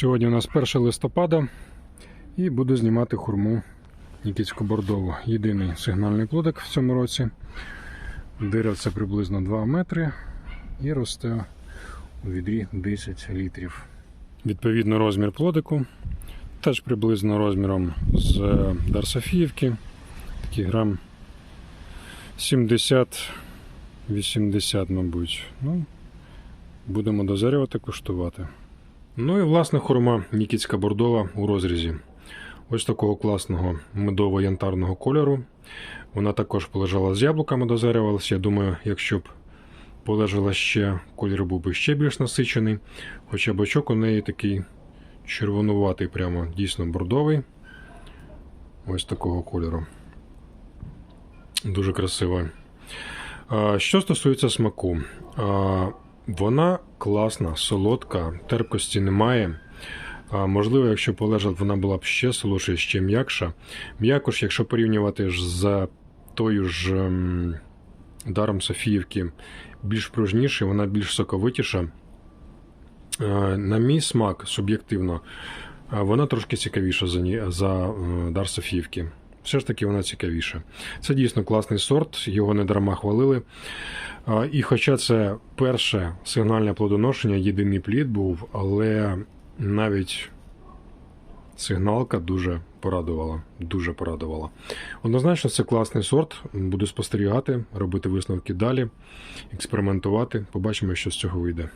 Сьогодні у нас 1 листопада і буду знімати хурму Нікітську бордову. Єдиний сигнальний плодик в цьому році. Дерево це приблизно 2 метри і росте у відрі 10 літрів. Відповідно, розмір плодику теж приблизно розміром з Дарсофіївки. Такий грам 70-80, мабуть. Ну, будемо дозарювати, куштувати. Ну і власне хурма Нікітська бордова у розрізі. Ось такого класного медово-янтарного кольору. Вона також полежала з яблуками, дозарювалася. Я думаю, якщо б полежала ще, колір був би ще більш насичений. Хоча бочок у неї такий червонуватий, прямо дійсно бордовий. Ось такого кольору. Дуже красиво. Що стосується смаку, вона класна, солодка, терпкості немає. А, Можливо, якщо полежала, вона була б ще солодша, ще м'якша. М'якош, якщо порівнювати ж з тою ж ем, даром Софіївки, більш пружніший, вона більш соковитіша. Е, На мій смак, суб'єктивно, е, вона трошки цікавіша за, за е, дар Софіївки. Все ж таки вона цікавіша. Це дійсно класний сорт, його не дарма хвалили. І хоча це перше сигнальне плодоношення, єдиний плід був, але навіть сигналка дуже порадувала. Дуже порадувала. Однозначно, це класний сорт. Буду спостерігати, робити висновки далі, експериментувати. Побачимо, що з цього вийде.